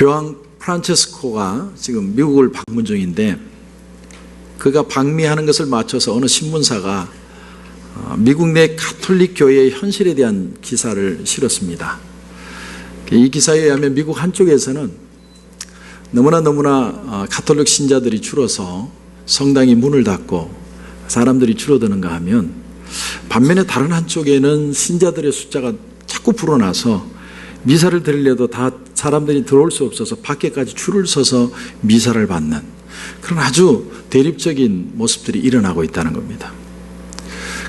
교황 프란체스코가 지금 미국을 방문 중인데 그가 방미하는 것을 맞춰서 어느 신문사가 어, 미국 내 가톨릭 교회의 현실에 대한 기사를 실었습니다. 이 기사에 의하면 미국 한쪽에서는 너무나 너무나 어, 가톨릭 신자들이 줄어서 성당이 문을 닫고 사람들이 줄어드는가 하면 반면에 다른 한쪽에는 신자들의 숫자가 자꾸 불어나서 미사를 드리려도 다 사람들이 들어올 수 없어서 밖에까지 줄을 서서 미사를 받는 그런 아주 대립적인 모습들이 일어나고 있다는 겁니다.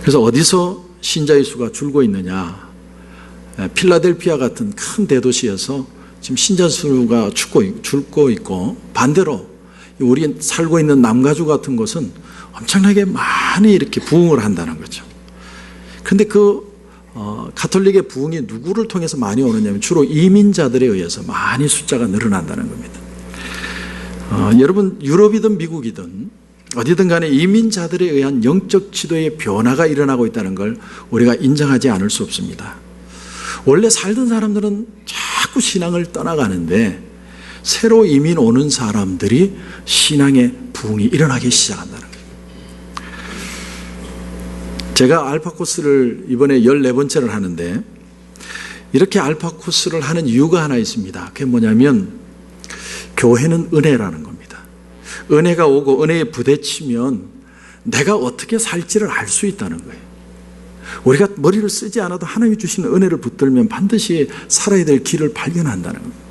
그래서 어디서 신자의 수가 줄고 있느냐? 필라델피아 같은 큰 대도시에서 지금 신자 수가 줄고, 있고 반대로 우리 살고 있는 남가주 같은 곳은 엄청나게 많이 이렇게 부흥을 한다는 거죠. 그런데 그 어, 가톨릭의 부흥이 누구를 통해서 많이 오느냐면 주로 이민자들에 의해서 많이 숫자가 늘어난다는 겁니다. 어, 여러분 유럽이든 미국이든 어디든 간에 이민자들에 의한 영적 지도의 변화가 일어나고 있다는 걸 우리가 인정하지 않을 수 없습니다. 원래 살던 사람들은 자꾸 신앙을 떠나가는데 새로 이민 오는 사람들이 신앙의 부흥이 일어나기 시작한다는. 제가 알파 코스를 이번에 14번째를 하는데 이렇게 알파 코스를 하는 이유가 하나 있습니다. 그게 뭐냐면 교회는 은혜라는 겁니다. 은혜가 오고 은혜에 부대치면 내가 어떻게 살지를 알 수 있다는 거예요. 우리가 머리를 쓰지 않아도 하나님이 주신 은혜를 붙들면 반드시 살아야 될 길을 발견한다는 겁니다.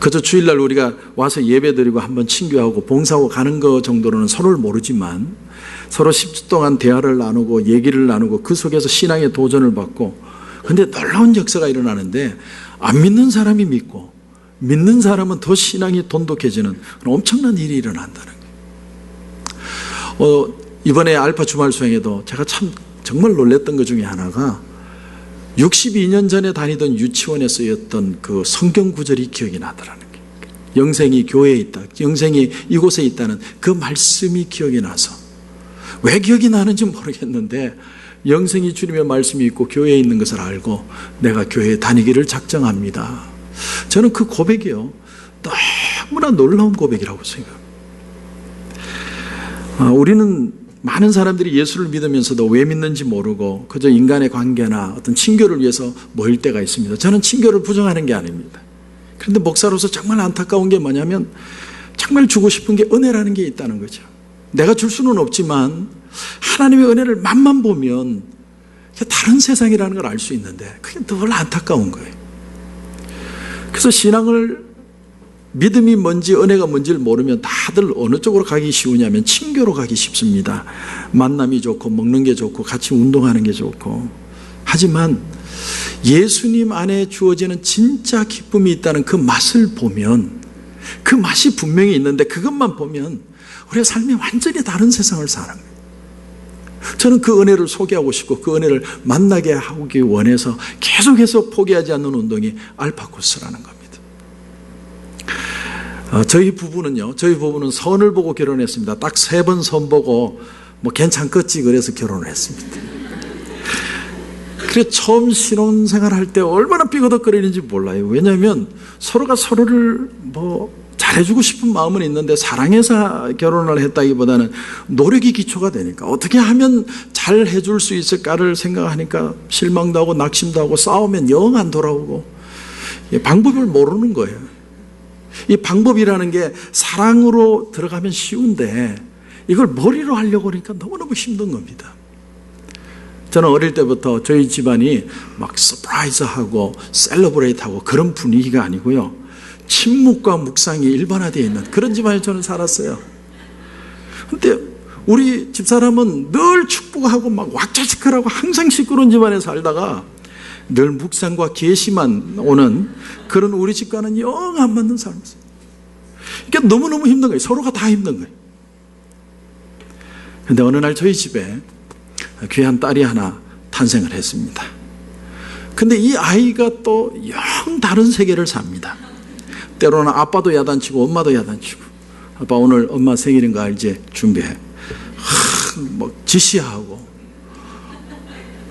그저 주일날 우리가 와서 예배드리고 한번 친교하고 봉사하고 가는 것 정도로는 서로를 모르지만 서로 10주 동안 대화를 나누고 얘기를 나누고 그 속에서 신앙의 도전을 받고 근데 놀라운 역사가 일어나는데 안 믿는 사람이 믿고 믿는 사람은 더 신앙이 돈독해지는 엄청난 일이 일어난다는 거예요. 어, 이번에 알파 주말 수행에도 제가 참 정말 놀랬던 것 중에 하나가 62년 전에 다니던 유치원에 쓰였던 그 성경 구절이 기억이 나더라는 거예요. 영생이 교회에 있다. 영생이 이곳에 있다는 그 말씀이 기억이 나서 왜 기억이 나는지 모르겠는데 영생이 주님의 말씀이 있고 교회에 있는 것을 알고 내가 교회에 다니기를 작정합니다. 저는 그 고백이요. 너무나 놀라운 고백이라고 생각합니다. 아, 우리는 많은 사람들이 예수를 믿으면서도 왜 믿는지 모르고 그저 인간의 관계나 어떤 친교를 위해서 모일 때가 있습니다. 저는 친교를 부정하는 게 아닙니다. 그런데 목사로서 정말 안타까운 게 뭐냐면 정말 주고 싶은 게 은혜라는 게 있다는 거죠. 내가 줄 수는 없지만 하나님의 은혜를 맛만 보면 다른 세상이라는 걸 알 수 있는데 그게 늘 안타까운 거예요. 그래서 신앙을 믿음이 뭔지 은혜가 뭔지를 모르면 다들 어느 쪽으로 가기 쉬우냐면 친교로 가기 쉽습니다. 만남이 좋고 먹는 게 좋고 같이 운동하는 게 좋고 하지만 예수님 안에 주어지는 진짜 기쁨이 있다는 그 맛을 보면 그 맛이 분명히 있는데 그것만 보면 우리의 삶이 완전히 다른 세상을 사는. 저는 그 은혜를 소개하고 싶고 그 은혜를 만나게 하기 원해서 계속해서 포기하지 않는 운동이 알파코스라는 겁니다. 어, 저희 부부는요, 저희 부부는 선을 보고 결혼했습니다. 딱 세 번 선 보고 뭐 괜찮겠지 그래서 결혼을 했습니다. 그래 처음 신혼생활 할 때 얼마나 삐거덕거리는지 몰라요. 왜냐하면 서로가 서로를 뭐 잘해주고 싶은 마음은 있는데 사랑해서 결혼을 했다기보다는 노력이 기초가 되니까 어떻게 하면 잘 해줄 수 있을까를 생각하니까 실망도 하고 낙심도 하고 싸우면 영 안 돌아오고 방법을 모르는 거예요. 이 방법이라는 게 사랑으로 들어가면 쉬운데 이걸 머리로 하려고 하니까 너무너무 힘든 겁니다. 저는 어릴 때부터 저희 집안이 막 서프라이즈하고 셀러브레이트하고 그런 분위기가 아니고요. 침묵과 묵상이 일반화되어 있는 그런 집안에 저는 살았어요. 근데 우리 집사람은 늘 축복하고 막 왁자지껄하고 항상 시끄러운 집안에 살다가 늘 묵상과 계시만 오는 그런 우리 집과는 영 안 맞는 삶이었어요. 그러니까 너무너무 힘든 거예요. 서로가 다 힘든 거예요. 근데 어느 날 저희 집에 귀한 딸이 하나 탄생을 했습니다. 근데 이 아이가 또 영 다른 세계를 삽니다. 때로는 아빠도 야단치고 엄마도 야단치고 아빠 오늘 엄마 생일인 거 알지? 준비해. 하, 뭐 지시하고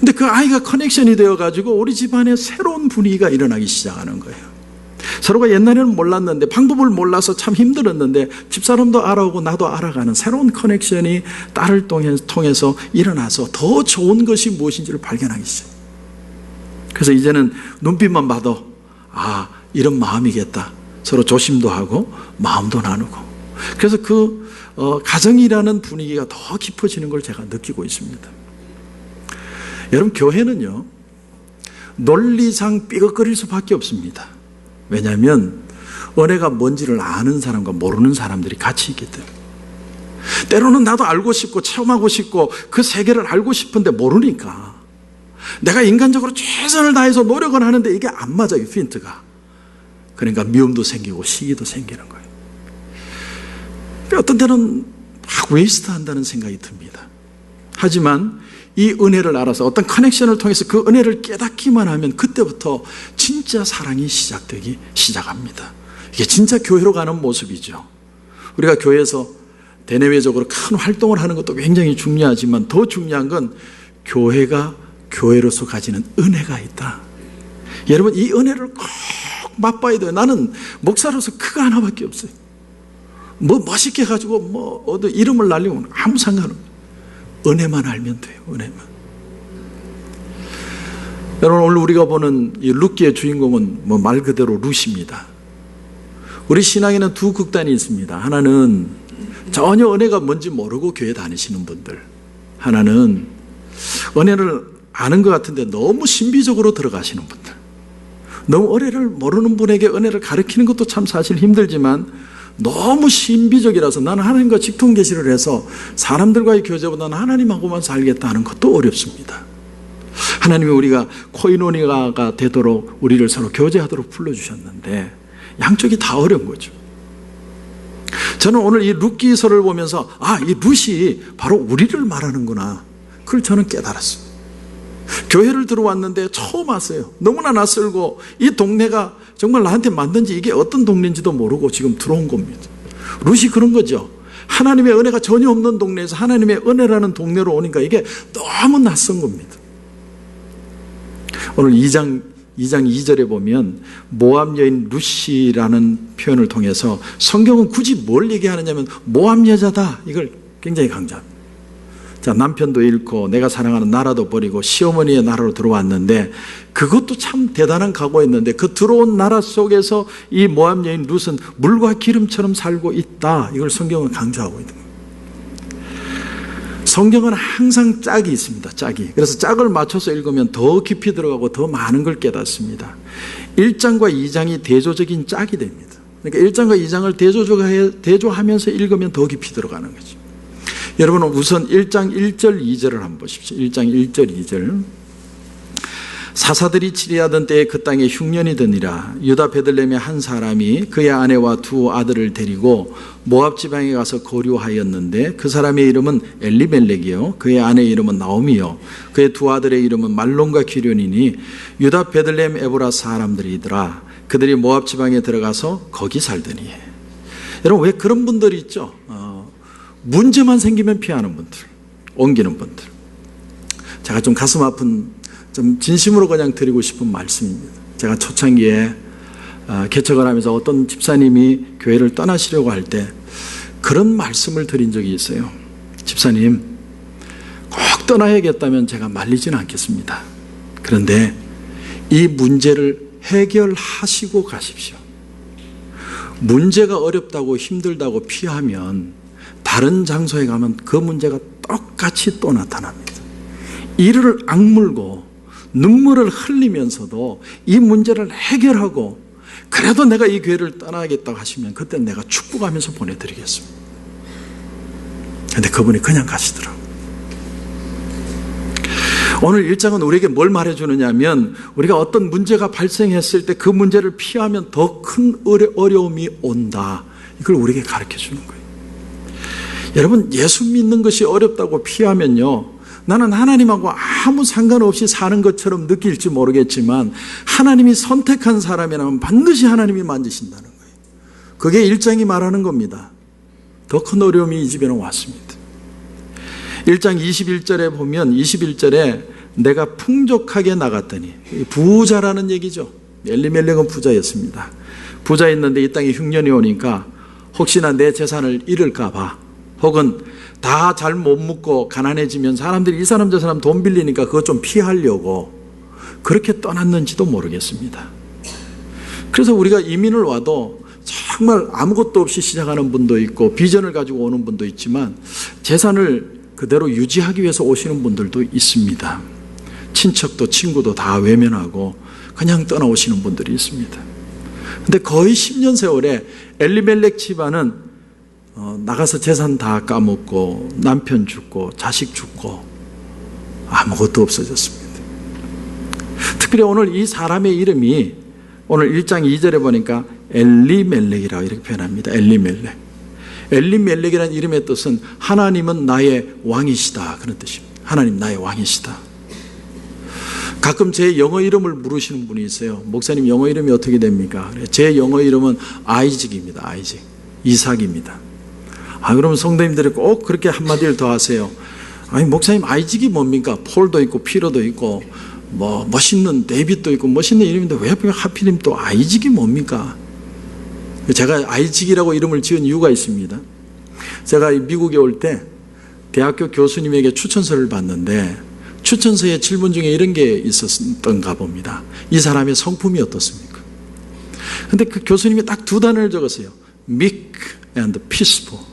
근데 그 아이가 커넥션이 되어가지고 우리 집안에 새로운 분위기가 일어나기 시작하는 거예요. 서로가 옛날에는 몰랐는데 방법을 몰라서 참 힘들었는데 집사람도 알아오고 나도 알아가는 새로운 커넥션이 딸을 통해서 일어나서 더 좋은 것이 무엇인지를 발견하기 시작. 그래서 이제는 눈빛만 봐도 아 이런 마음이겠다. 서로 조심도 하고 마음도 나누고. 그래서 그 어, 가정이라는 분위기가 더 깊어지는 걸 제가 느끼고 있습니다. 여러분 교회는요 논리상 삐걱거릴 수밖에 없습니다. 왜냐하면 은혜가 뭔지를 아는 사람과 모르는 사람들이 같이 있기 때문에. 때로는 나도 알고 싶고 체험하고 싶고 그 세계를 알고 싶은데 모르니까 내가 인간적으로 최선을 다해서 노력을 하는데 이게 안 맞아요, 핀트가. 그러니까 미움도 생기고 시기도 생기는 거예요. 어떤 때는 막 웨이스트 한다는 생각이 듭니다. 하지만 이 은혜를 알아서 어떤 커넥션을 통해서 그 은혜를 깨닫기만 하면 그때부터 진짜 사랑이 시작되기 시작합니다. 이게 진짜 교회로 가는 모습이죠. 우리가 교회에서 대내외적으로 큰 활동을 하는 것도 굉장히 중요하지만 더 중요한 건 교회가 교회로서 가지는 은혜가 있다. 여러분 이 은혜를 꼭 맛봐야 돼요. 나는 목사로서 그거 하나밖에 없어요. 뭐 멋있게 가지고 뭐 어디 이름을 날리면 아무 상관없어요. 은혜만 알면 돼요. 은혜만. 여러분 오늘 우리가 보는 이 룻기의 주인공은 뭐 말 그대로 룻입니다. 우리 신앙에는 두 극단이 있습니다. 하나는 전혀 은혜가 뭔지 모르고 교회 다니시는 분들. 하나는 은혜를 아는 것 같은데 너무 신비적으로 들어가시는 분들. 너무 은혜를 모르는 분에게 은혜를 가르치는 것도 참 사실 힘들지만 너무 신비적이라서 나는 하나님과 직통 계시를 해서 사람들과의 교제보다는 하나님하고만 살겠다 하는 것도 어렵습니다. 하나님이 우리가 코이노니가 되도록 우리를 서로 교제하도록 불러주셨는데 양쪽이 다 어려운 거죠. 저는 오늘 이 룻기서를 보면서 아, 이 룻이 바로 우리를 말하는구나. 그걸 저는 깨달았어요. 교회를 들어왔는데 처음 왔어요. 너무나 낯설고 이 동네가 정말 나한테 만든지 이게 어떤 동네인지도 모르고 지금 들어온 겁니다. 룻이 그런 거죠. 하나님의 은혜가 전혀 없는 동네에서 하나님의 은혜라는 동네로 오니까 이게 너무 낯선 겁니다. 오늘 2장 2장 2절에 보면 모압 여인 루시라는 표현을 통해서 성경은 굳이 뭘 얘기하느냐면 모압 여자다 이걸 굉장히 강조합니다. 자, 남편도 잃고 내가 사랑하는 나라도 버리고 시어머니의 나라로 들어왔는데 그것도 참 대단한 각오였는데 그 들어온 나라 속에서 이 모함 여인 룻은 물과 기름처럼 살고 있다. 이걸 성경은 강조하고 있는 거예요. 성경은 항상 짝이 있습니다. 짝이. 그래서 짝을 맞춰서 읽으면 더 깊이 들어가고 더 많은 걸 깨닫습니다. 1장과 2장이 대조적인 짝이 됩니다. 그러니까 1장과 2장을 대조하면서 읽으면 더 깊이 들어가는 거죠. 여러분 우선 1장 1절 2절을 한번 보십시오. 1장 1절 2절. 사사들이 치리하던 때에 그 땅에 흉년이 드니라. 유다 베들렘의 한 사람이 그의 아내와 두 아들을 데리고 모압 지방에 가서 거류하였는데 그 사람의 이름은 엘리멜렉이요. 그의 아내의 이름은 나오미요. 그의 두 아들의 이름은 말론과 기련이니 유다 베들렘 에브라 사람들이더라. 그들이 모압 지방에 들어가서 거기 살더니 여러분 왜 그런 분들이 있죠 문제만 생기면 피하는 분들, 옮기는 분들. 제가 좀 가슴 아픈, 좀 진심으로 그냥 드리고 싶은 말씀입니다. 제가 초창기에 어, 개척을 하면서 어떤 집사님이 교회를 떠나시려고 할 때 그런 말씀을 드린 적이 있어요. 집사님, 꼭 떠나야겠다면 제가 말리지는 않겠습니다. 그런데 이 문제를 해결하시고 가십시오. 문제가 어렵다고 힘들다고 피하면 다른 장소에 가면 그 문제가 똑같이 또 나타납니다. 이를 악물고 눈물을 흘리면서도 이 문제를 해결하고 그래도 내가 이 교회를 떠나겠다고 하시면 그때 내가 축복하면서 보내드리겠습니다. 근데 그분이 그냥 가시더라고요. 오늘 일장은 우리에게 뭘 말해주느냐 하면 우리가 어떤 문제가 발생했을 때 그 문제를 피하면 더 큰 어려움이 온다. 이걸 우리에게 가르쳐 주는 거예요. 여러분, 예수 믿는 것이 어렵다고 피하면요. 나는 하나님하고 아무 상관없이 사는 것처럼 느낄지 모르겠지만 하나님이 선택한 사람이라면 반드시 하나님이 만지신다는 거예요. 그게 일장이 말하는 겁니다. 더 큰 어려움이 이 집에는 왔습니다. 1장 21절에 보면 21절에 내가 풍족하게 나갔더니 부자라는 얘기죠. 엘리멜렉은 부자였습니다. 부자 있는데 이 땅에 흉년이 오니까 혹시나 내 재산을 잃을까 봐 혹은 다 잘못 묻고 가난해지면 사람들이 이 사람 저 사람 돈 빌리니까 그것 좀 피하려고 그렇게 떠났는지도 모르겠습니다. 그래서 우리가 이민을 와도 정말 아무것도 없이 시작하는 분도 있고 비전을 가지고 오는 분도 있지만 재산을 그대로 유지하기 위해서 오시는 분들도 있습니다. 친척도 친구도 다 외면하고 그냥 떠나오시는 분들이 있습니다. 근데 거의 10년 세월에 엘리멜렉 집안은 어, 나가서 재산 다 까먹고 남편 죽고 자식 죽고 아무것도 없어졌습니다. 특별히 오늘 이 사람의 이름이 오늘 1장 2절에 보니까 엘리멜렉이라고 이렇게 표현합니다. 엘리멜렉. 엘리멜렉이라는 이름의 뜻은 하나님은 나의 왕이시다 그런 뜻입니다. 하나님 나의 왕이시다. 가끔 제 영어 이름을 물으시는 분이 있어요. 목사님 영어 이름이 어떻게 됩니까? 제 영어 이름은 아이직입니다. 아이직. 이삭입니다. 아, 그러면 성도님들이 꼭 그렇게 한마디를 더 하세요. 아니, 목사님 아이직이 뭡니까? 폴도 있고 피로도 있고 뭐 멋있는 데이빗도 있고 멋있는 이름인데 왜 하필이면 또 아이직이 뭡니까? 제가 아이직이라고 이름을 지은 이유가 있습니다. 제가 미국에 올 때 대학교 교수님에게 추천서를 받는데 추천서의 질문 중에 이런 게 있었던가 봅니다. 이 사람의 성품이 어떻습니까? 근데 그 교수님이 딱 두 단어를 적었어요. meek and peaceful.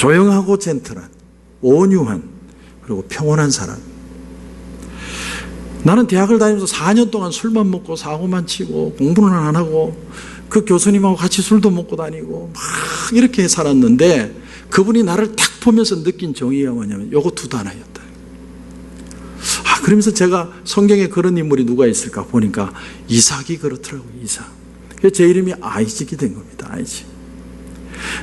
조용하고 젠틀한, 온유한, 그리고 평온한 사람. 나는 대학을 다니면서 4년 동안 술만 먹고 사고만 치고 공부는 안 하고 그 교수님하고 같이 술도 먹고 다니고 막 이렇게 살았는데 그분이 나를 딱 보면서 느낀 정의가 뭐냐면 요거 두 단어였다. 아, 그러면서 제가 성경에 그런 인물이 누가 있을까 보니까 이삭이 그렇더라고요, 이삭. 제 이름이 아이직이 된 겁니다, 아이직.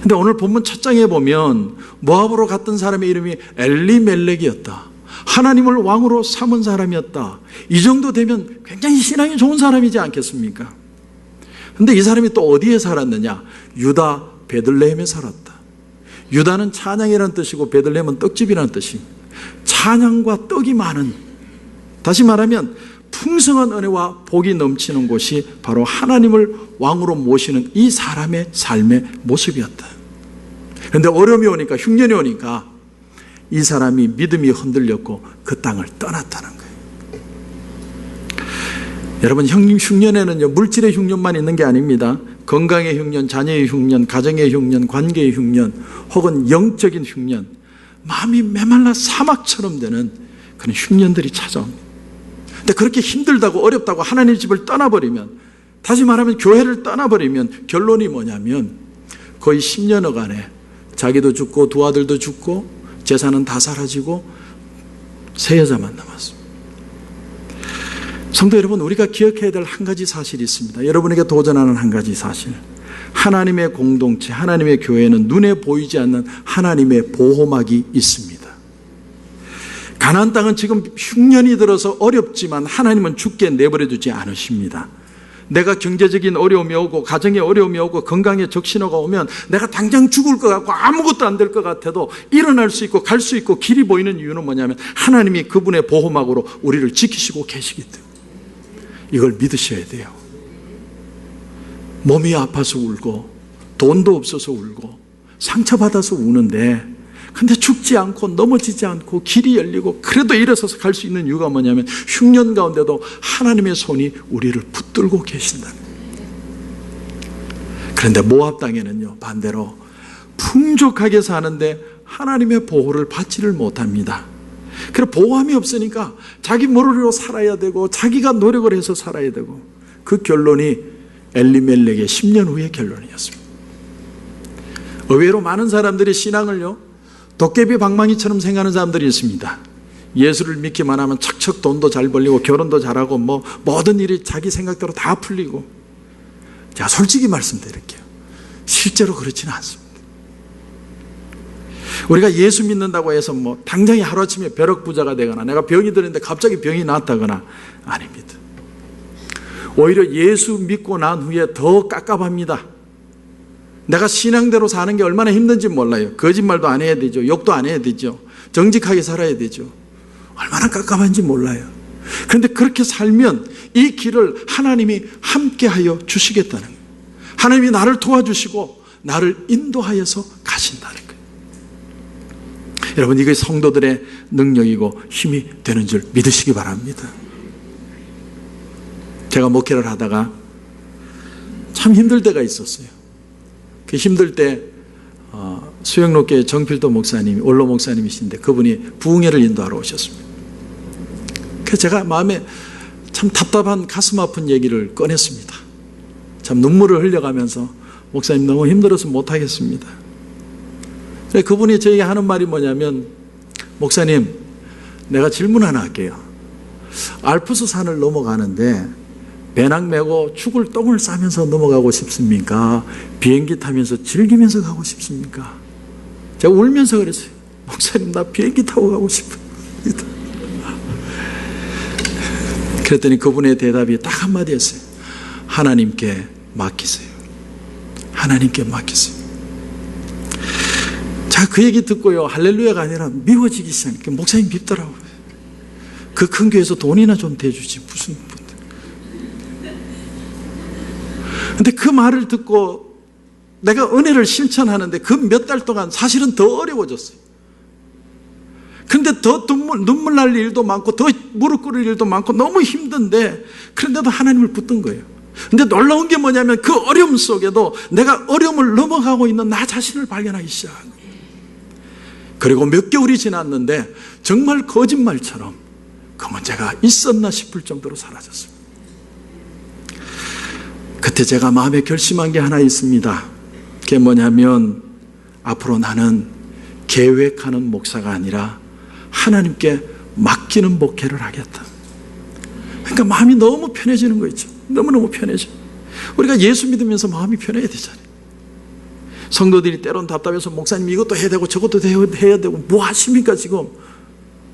근데 오늘 본문 첫 장에 보면 모압으로 갔던 사람의 이름이 엘리멜렉이었다. 하나님을 왕으로 삼은 사람이었다. 이 정도 되면 굉장히 신앙이 좋은 사람이지 않겠습니까? 근데 이 사람이 또 어디에 살았느냐? 유다 베들레헴에 살았다. 유다는 찬양이라는 뜻이고 베들레헴은 떡집이라는 뜻입니다. 찬양과 떡이 많은 다시 말하면 풍성한 은혜와 복이 넘치는 곳이 바로 하나님을 왕으로 모시는 이 사람의 삶의 모습이었다. 그런데 어려움이 오니까 흉년이 오니까 이 사람이 믿음이 흔들렸고 그 땅을 떠났다는. 여러분 흉년에는요 물질의 흉년만 있는 게 아닙니다. 건강의 흉년, 자녀의 흉년, 가정의 흉년, 관계의 흉년, 혹은 영적인 흉년, 마음이 메말라 사막처럼 되는 그런 흉년들이 찾아옵니다. 근데 그렇게 힘들다고 어렵다고 하나님 집을 떠나버리면 다시 말하면 교회를 떠나버리면 결론이 뭐냐면 거의 10년여간에 자기도 죽고 두 아들도 죽고 재산은 다 사라지고 세 여자만 남았습니다. 성도 여러분, 우리가 기억해야 될 한 가지 사실이 있습니다. 여러분에게 도전하는 한 가지 사실. 하나님의 공동체, 하나님의 교회는 눈에 보이지 않는 하나님의 보호막이 있습니다. 가나안 땅은 지금 흉년이 들어서 어렵지만 하나님은 죽게 내버려 두지 않으십니다. 내가 경제적인 어려움이 오고 가정에 어려움이 오고 건강에 적신호가 오면 내가 당장 죽을 것 같고 아무것도 안 될 것 같아도 일어날 수 있고 갈 수 있고 길이 보이는 이유는 뭐냐면 하나님이 그분의 보호막으로 우리를 지키시고 계시기 때문에 이걸 믿으셔야 돼요. 몸이 아파서 울고 돈도 없어서 울고 상처받아서 우는데 근데 죽지 않고 넘어지지 않고 길이 열리고 그래도 일어서서 갈 수 있는 이유가 뭐냐면 흉년 가운데도 하나님의 손이 우리를 붙들고 계신다. 그런데 모압 땅에는요 반대로 풍족하게 사는데 하나님의 보호를 받지를 못합니다. 그래 보호함이 없으니까 자기 머리로 살아야 되고 자기가 노력을 해서 살아야 되고 그 결론이 엘리멜렉의 10년 후의 결론이었습니다. 의외로 많은 사람들이 신앙을요 도깨비 방망이처럼 생각하는 사람들이 있습니다. 예수를 믿기만 하면 척척 돈도 잘 벌리고 결혼도 잘하고 뭐 모든 일이 자기 생각대로 다 풀리고 제가 솔직히 말씀드릴게요. 실제로 그렇지는 않습니다. 우리가 예수 믿는다고 해서 뭐 당장에 하루아침에 벼락 부자가 되거나 내가 병이 들었는데 갑자기 병이 나았다거나 아닙니다. 오히려 예수 믿고 난 후에 더 깝깝합니다. 내가 신앙대로 사는 게 얼마나 힘든지 몰라요. 거짓말도 안 해야 되죠. 욕도 안 해야 되죠. 정직하게 살아야 되죠. 얼마나 깝깝한지 몰라요. 그런데 그렇게 살면 이 길을 하나님이 함께하여 주시겠다는 거예요. 하나님이 나를 도와주시고 나를 인도하여서 가신다는 거예요. 여러분 이게 성도들의 능력이고 힘이 되는 줄 믿으시기 바랍니다. 제가 목회를 하다가 참 힘들 때가 있었어요. 그 힘들 때 어, 수영로교회 정필도 목사님이 원로 목사님이신데 그분이 부흥회를 인도하러 오셨습니다. 그래서 제가 마음에 참 답답한 가슴 아픈 얘기를 꺼냈습니다. 참 눈물을 흘려가면서 목사님 너무 힘들어서 못하겠습니다. 그분이 저에게 하는 말이 뭐냐면 목사님 내가 질문 하나 할게요. 알프스 산을 넘어가는데 배낭 메고 죽을 똥을 싸면서 넘어가고 싶습니까? 비행기 타면서 즐기면서 가고 싶습니까? 제가 울면서 그랬어요. 목사님 나 비행기 타고 가고 싶어요. 그랬더니 그분의 대답이 딱 한마디였어요. 하나님께 맡기세요. 하나님께 맡기세요. 자, 그 얘기 듣고요. 할렐루야가 아니라 미워지기 시작해요. 목사님 밉더라고요. 그 큰 교회에서 돈이나 좀 대주지. 무슨 분들. 근데 그 말을 듣고 내가 은혜를 실천하는데 그 몇 달 동안 사실은 더 어려워졌어요. 근데 더 눈물, 눈물 날 일도 많고 더 무릎 꿇을 일도 많고 너무 힘든데 그런데도 하나님을 붙든 거예요. 근데 놀라운 게 뭐냐면 그 어려움 속에도 내가 어려움을 넘어가고 있는 나 자신을 발견하기 시작한 거예요. 그리고 몇 개월이 지났는데 정말 거짓말처럼 그 문제가 있었나 싶을 정도로 사라졌습니다. 그때 제가 마음에 결심한 게 하나 있습니다. 그게 뭐냐면 앞으로 나는 계획하는 목사가 아니라 하나님께 맡기는 목회를 하겠다. 그러니까 마음이 너무 편해지는 거 있죠. 너무너무 편해져. 우리가 예수 믿으면서 마음이 편해야 되잖아요. 성도들이 때론 답답해서 목사님 이것도 해야 되고 저것도 해야 되고 뭐 하십니까 지금?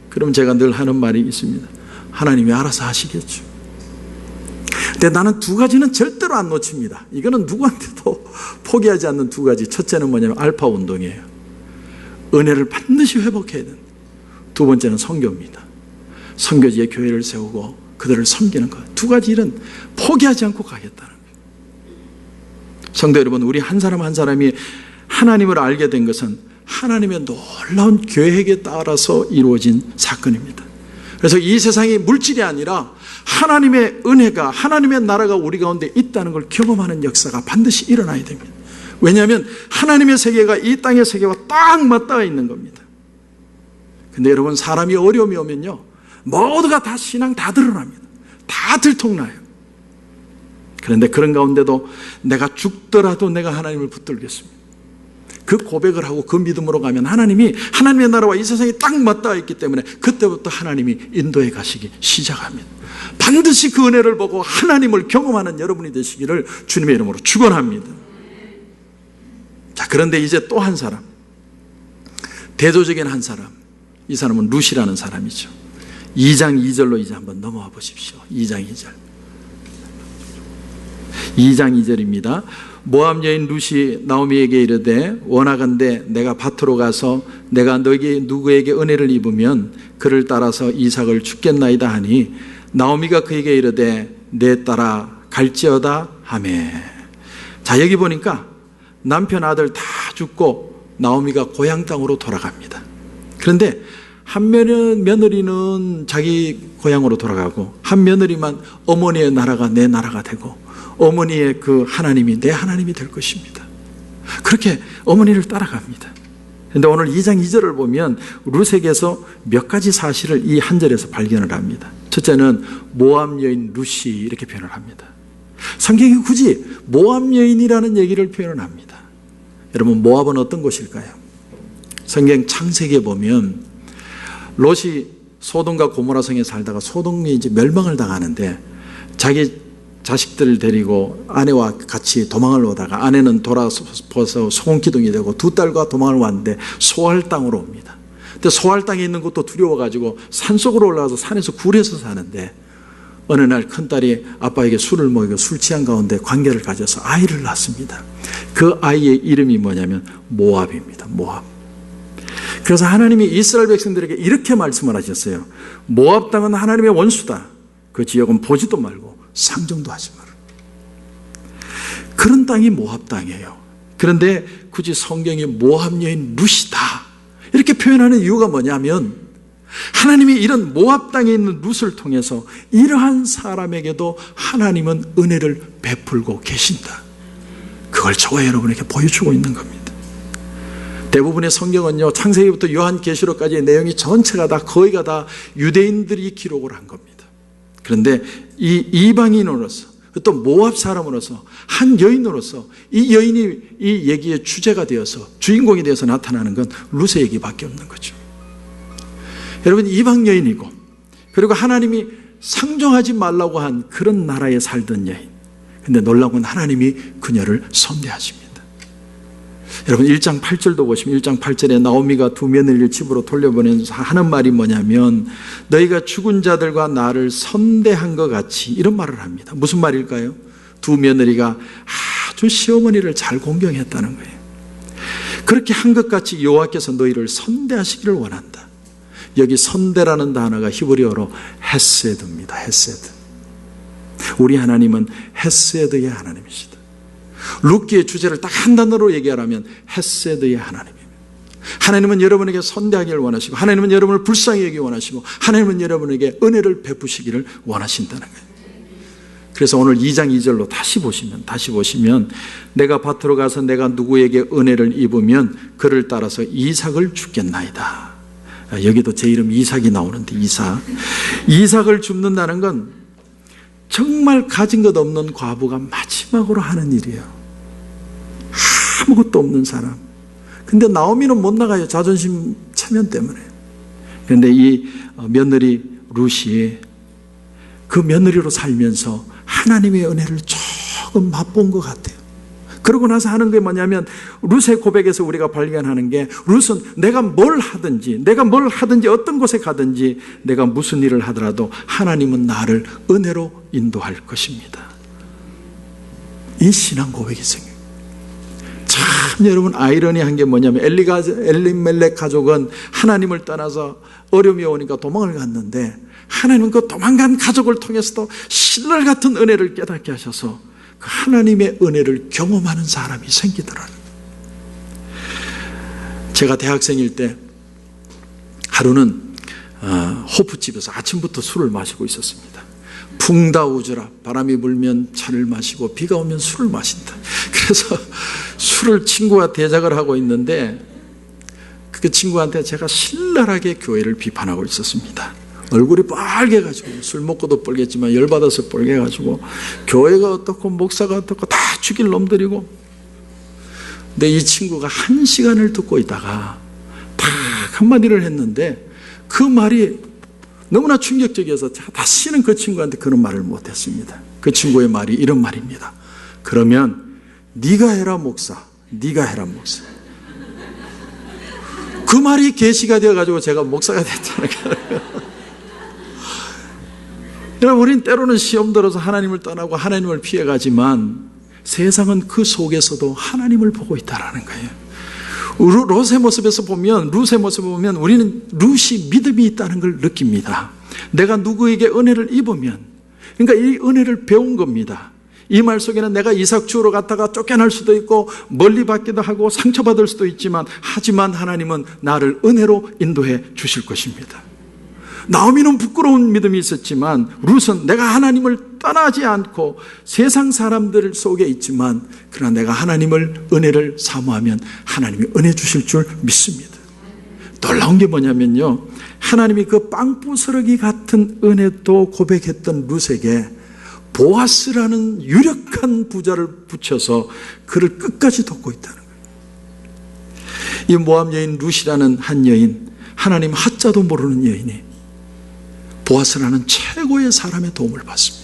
그럼 제가 늘 하는 말이 있습니다. 하나님이 알아서 하시겠죠. 근데 나는 두 가지는 절대로 안 놓칩니다. 이거는 누구한테도 포기하지 않는 두 가지. 첫째는 뭐냐면 알파 운동이에요. 은혜를 반드시 회복해야 된다. 두 번째는 성교입니다. 성교지에 교회를 세우고 그들을 섬기는 것. 두 가지 일은 포기하지 않고 가겠다는 거예요. 성도 여러분, 우리 한 사람 한 사람이 하나님을 알게 된 것은 하나님의 놀라운 계획에 따라서 이루어진 사건입니다. 그래서 이 세상이 물질이 아니라 하나님의 은혜가, 하나님의 나라가 우리 가운데 있다는 걸 경험하는 역사가 반드시 일어나야 됩니다. 왜냐하면 하나님의 세계가 이 땅의 세계와 딱 맞닿아 있는 겁니다. 근데 여러분, 사람이 어려움이 오면요. 모두가 다 신앙 다 드러납니다. 다 들통나요. 그런데 그런 가운데도 내가 죽더라도 내가 하나님을 붙들겠습니다. 그 고백을 하고 그 믿음으로 가면 하나님이 하나님의 나라와 이 세상이 딱 맞닿아 있기 때문에 그때부터 하나님이 인도해 가시기 시작합니다. 반드시 그 은혜를 보고 하나님을 경험하는 여러분이 되시기를 주님의 이름으로 축원합니다. 자, 그런데 이제 또 한 사람. 대조적인 한 사람. 이 사람은 루시라는 사람이죠. 2장 2절로 이제 한번 넘어와 보십시오. 2장 2절. 2장 2절입니다. 모함 여인 루시 나오미에게 이르되 원하건대 내가 밭으로 가서 내가 너에게 누구에게 은혜를 입으면 그를 따라서 이삭을 죽겠나이다 하니 나오미가 그에게 이르되 내 따라 갈지어다 하매. 자 여기 보니까 남편 아들 다 죽고 나오미가 고향 땅으로 돌아갑니다. 그런데 한 며느리는 자기 고향으로 돌아가고 한 며느리만 어머니의 나라가 내 나라가 되고 어머니의 그 하나님이 내 하나님이 될 것입니다. 그렇게 어머니를 따라갑니다. 그런데 오늘 2장 2절을 보면 루색에서 몇 가지 사실을 이 한 절에서 발견을 합니다. 첫째는 모함 여인 루시 이렇게 표현을 합니다. 성경이 굳이 모함 여인이라는 얘기를 표현을 합니다. 여러분 모압은 어떤 곳일까요? 성경 창세기에 보면 롯이 소돔과 고모라 성에 살다가 소돔이 이제 멸망을 당하는데 자기 자식들을 데리고 아내와 같이 도망을 오다가 아내는 돌아서 소금기둥이 되고 두 딸과 도망을 왔는데 소할 땅으로 옵니다. 근데 소할 땅에 있는 것도 두려워가지고 산속으로 올라가서 산에서 굴에서 사는데 어느 날 큰딸이 아빠에게 술을 먹이고 술 취한 가운데 관계를 가져서 아이를 낳습니다. 그 아이의 이름이 뭐냐면 모압입니다. 모압. 그래서 하나님이 이스라엘 백성들에게 이렇게 말씀을 하셨어요. 모압 땅은 하나님의 원수다. 그 지역은 보지도 말고 상정도 하지 마라. 그런 땅이 모압 땅이에요. 그런데 굳이 성경이 모압 여인 룻이다 이렇게 표현하는 이유가 뭐냐면 하나님이 이런 모압 땅에 있는 룻을 통해서 이러한 사람에게도 하나님은 은혜를 베풀고 계신다. 그걸 저와 여러분에게 보여주고 있는 겁니다. 대부분의 성경은요, 창세기부터 요한계시록까지의 내용이 전체가 다 거의가 다 유대인들이 기록을 한 겁니다. 그런데 이 이방인으로서 또 모압 사람으로서 한 여인으로서 이 여인이 이 얘기의 주제가 되어서 주인공이 되어서 나타나는 건 루세 얘기밖에 없는 거죠. 여러분 이방 여인이고 그리고 하나님이 상종하지 말라고 한 그런 나라에 살던 여인. 근데 놀라운 건 하나님이 그녀를 선대하십니다. 여러분 1장 8절도 보시면 1장 8절에 나오미가 두 며느리를 집으로 돌려보내면서 하는 말이 뭐냐면 너희가 죽은 자들과 나를 선대한 것 같이 이런 말을 합니다. 무슨 말일까요? 두 며느리가 아주 시어머니를 잘 공경했다는 거예요. 그렇게 한 것 같이 여호와께서 너희를 선대하시기를 원한다. 여기 선대라는 단어가 히브리어로 헤세드입니다. 헤세드. 우리 하나님은 헤세드의 하나님이시다. 룻기의 주제를 딱 한 단어로 얘기하라면 헤세드의 하나님입니다. 하나님은 여러분에게 선대하기를 원하시고 하나님은 여러분을 불쌍히 여기 원하시고 하나님은 여러분에게 은혜를 베푸시기를 원하신다는 거예요. 그래서 오늘 2장 2절로 다시 보시면 다시 보시면 내가 밭으로 가서 내가 누구에게 은혜를 입으면 그를 따라서 이삭을 죽겠나이다. 여기도 제 이름 이삭이 나오는데 이삭. 이삭을 줍는다는 건 정말 가진 것 없는 과부가 마지막으로 하는 일이에요. 아무것도 없는 사람. 근데 나오미는 못 나가요. 자존심 체면 때문에. 그런데 이 어, 며느리 루시 그 며느리로 살면서 하나님의 은혜를 조금 맛본 것 같아요. 그러고 나서 하는 게 뭐냐면 룻의 고백에서 우리가 발견하는 게 룻은 내가 뭘 하든지 내가 뭘 하든지 어떤 곳에 가든지 내가 무슨 일을 하더라도 하나님은 나를 은혜로 인도할 것입니다. 이 신앙 고백이 생겨요. 참 여러분 아이러니한 게 뭐냐면 엘리가 엘리멜렉 가족은 하나님을 떠나서 어려움이 오니까 도망을 갔는데 하나님은 그 도망간 가족을 통해서도 신랄 같은 은혜를 깨닫게 하셔서 그 하나님의 은혜를 경험하는 사람이 생기더라고요. 제가 대학생일 때 하루는 어, 호프집에서 아침부터 술을 마시고 있었습니다. 풍다우즈라 바람이 불면 차를 마시고 비가 오면 술을 마신다. 그래서 술을 친구와 대작을 하고 있는데 그 친구한테 제가 신랄하게 교회를 비판하고 있었습니다. 얼굴이 빨개가지고 술 먹고도 뻘겠지만 열받아서 뻘개가지고 교회가 어떻고 목사가 어떻고 다 죽일 놈들이고 근데 이 친구가 한 시간을 듣고 있다가 딱 한마디를 했는데 그 말이 너무나 충격적이어서 다시는 그 친구한테 그런 말을 못했습니다. 그 친구의 말이 이런 말입니다. 그러면 네가 해라 목사, 네가 해라 목사. 그 말이 계시가 되어가지고 제가 목사가 거예요. 여러분, 우린 때로는 시험 들어서 하나님을 떠나고 하나님을 피해가지만 세상은 그 속에서도 하나님을 보고 있다라는 거예요. 롯의 모습에서 보면, 룻의 모습을 보면 우리는 룻이 믿음이 있다는 걸 느낍니다. 내가 누구에게 은혜를 입으면, 그러니까 이 은혜를 배운 겁니다. 이 말 속에는 내가 이삭 주우러 갔다가 쫓겨날 수도 있고 멀리 받기도 하고 상처받을 수도 있지만 하지만 하나님은 나를 은혜로 인도해 주실 것입니다. 나오미는 부끄러운 믿음이 있었지만 룻은 내가 하나님을 떠나지 않고 세상 사람들 속에 있지만 그러나 내가 하나님을 은혜를 사모하면 하나님이 은혜 주실 줄 믿습니다. 놀라운 게 뭐냐면요. 하나님이 그 빵부스러기 같은 은혜도 고백했던 룻에게 보아스라는 유력한 부자를 붙여서 그를 끝까지 돕고 있다는 거예요. 이 모함 여인 룻이라는 한 여인, 하나님 하자도 모르는 여인이 보아스라는 최고의 사람의 도움을 받습니다.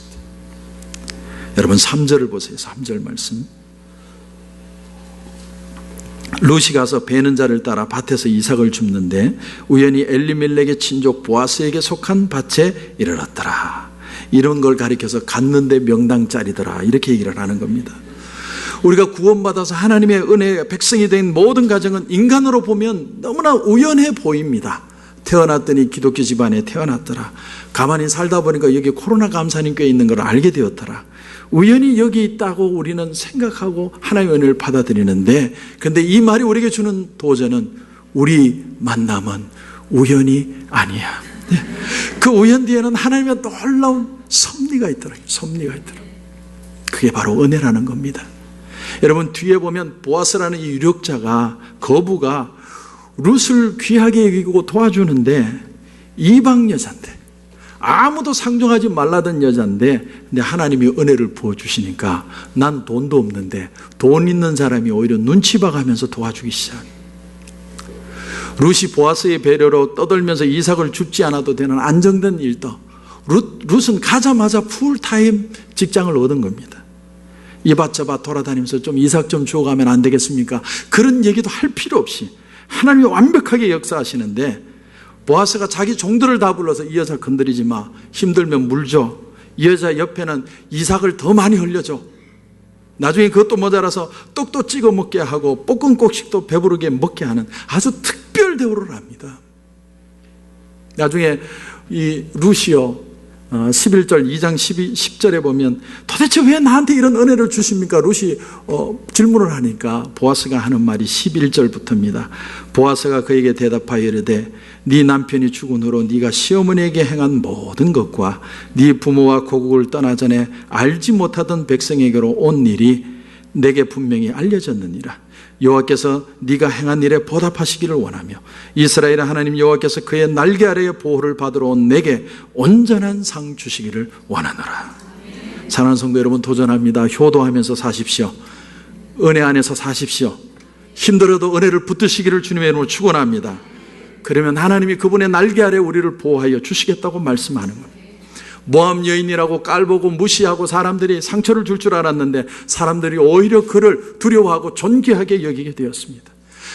여러분 3절을 보세요. 3절 말씀. 루시 가서 베는 자를 따라 밭에서 이삭을 줍는데 우연히 엘리멜렉의 친족 보아스에게 속한 밭에 이르렀더라. 이런 걸 가리켜서 갔는데 명당짜리더라. 이렇게 얘기를 하는 겁니다. 우리가 구원받아서 하나님의 은혜 백성이 된 모든 가정은 인간으로 보면 너무나 우연해 보입니다. 태어났더니 기독교 집안에 태어났더라. 가만히 살다 보니까 여기 코로나 감사님께 있는 걸 알게 되었더라. 우연히 여기 있다고 우리는 생각하고 하나님의 은혜를 받아들이는데 근데 이 말이 우리에게 주는 도전은 우리 만남은 우연이 아니야. 네. 그 우연 뒤에는 하나님의 놀라운 섭리가 있더라고요. 섭리가 있더라고요. 그게 바로 은혜라는 겁니다. 여러분 뒤에 보면 보아스라는 이 유력자가 거부가 룻을 귀하게 여기고 도와주는데 이방 여자인데 아무도 상종하지 말라던 여자인데 근데 하나님이 은혜를 부어 주시니까 난 돈도 없는데 돈 있는 사람이 오히려 눈치 봐가면서 도와주기 시작. 룻이 보아스의 배려로 떠들면서 이삭을 죽지 않아도 되는 안정된 일도 룻, 룻은 가자마자 풀타임 직장을 얻은 겁니다. 이밭저밭 돌아다니면서 좀 이삭 좀 주워가면 안 되겠습니까? 그런 얘기도 할 필요 없이 하나님이 완벽하게 역사하시는데 보아스가 자기 종들을 다 불러서 이 여자 건드리지 마. 힘들면 물 줘. 이 여자 옆에는 이삭을 더 많이 흘려줘. 나중에 그것도 모자라서 떡도 찍어 먹게 하고 볶은 꼭식도 배부르게 먹게 하는 아주 특별 대우를 합니다. 나중에 이 루시오 11절 어, 2장 12, 10절에 보면 도대체 왜 나한테 이런 은혜를 주십니까? 룻이 어, 질문을 하니까 보아스가 하는 말이 11절부터입니다. 보아스가 그에게 대답하여 이르되 네 남편이 죽은 후로 네가 시어머니에게 행한 모든 것과 네 부모와 고국을 떠나 전에 알지 못하던 백성에게로 온 일이 내게 분명히 알려졌느니라. 여호와께서 네가 행한 일에 보답하시기를 원하며 이스라엘 하나님 여호와께서 그의 날개 아래에 보호를 받으러 온 내게 온전한 상 주시기를 원하노라. 사랑하는 성도 여러분 도전합니다. 효도하면서 사십시오. 은혜 안에서 사십시오. 힘들어도 은혜를 붙드시기를 주님의 이름으로 축원합니다. 그러면 하나님이 그분의 날개 아래 우리를 보호하여 주시겠다고 말씀하는 겁니다. 모함 여인이라고 깔보고 무시하고 사람들이 상처를 줄줄 알았는데 사람들이 오히려 그를 두려워하고 존귀하게 여기게 되었습니다.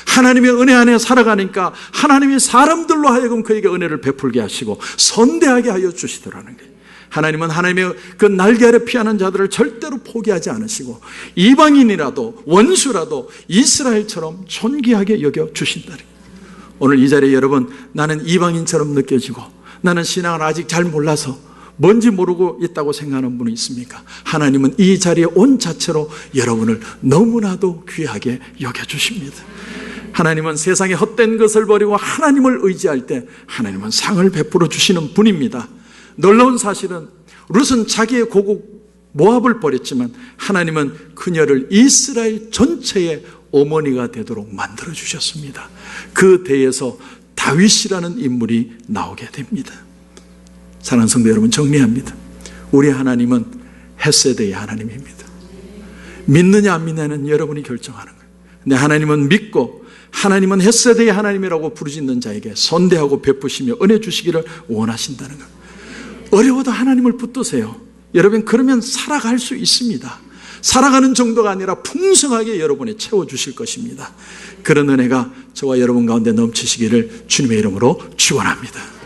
하나님의 은혜 안에 살아가니까 하나님이 사람들로 하여금 그에게 은혜를 베풀게 하시고 선대하게 하여 주시더라는 거예요. 하나님은 하나님의 그 날개 아래 피하는 자들을 절대로 포기하지 않으시고 이방인이라도 원수라도 이스라엘처럼 존귀하게 여겨 주신다는 거예요. 오늘 이 자리에 여러분 나는 이방인처럼 느껴지고 나는 신앙을 아직 잘 몰라서 뭔지 모르고 있다고 생각하는 분이 있습니까? 하나님은 이 자리에 온 자체로 여러분을 너무나도 귀하게 여겨주십니다. 하나님은 세상에 헛된 것을 버리고 하나님을 의지할 때 하나님은 상을 베풀어 주시는 분입니다. 놀라운 사실은 룻은 자기의 고국 모압을 버렸지만 하나님은 그녀를 이스라엘 전체의 어머니가 되도록 만들어 주셨습니다. 그 대에서 다윗이라는 인물이 나오게 됩니다. 사랑하는 성도 여러분 정리합니다. 우리 하나님은 햇세대의 하나님입니다. 믿느냐 안 믿느냐는 여러분이 결정하는 거예요. 근데 하나님은 믿고 하나님은 햇세대의 하나님이라고 부르짖는 자에게 선대하고 베푸시며 은혜 주시기를 원하신다는 거예요. 어려워도 하나님을 붙드세요. 여러분 그러면 살아갈 수 있습니다. 살아가는 정도가 아니라 풍성하게 여러분이 채워주실 것입니다. 그런 은혜가 저와 여러분 가운데 넘치시기를 주님의 이름으로 축원합니다.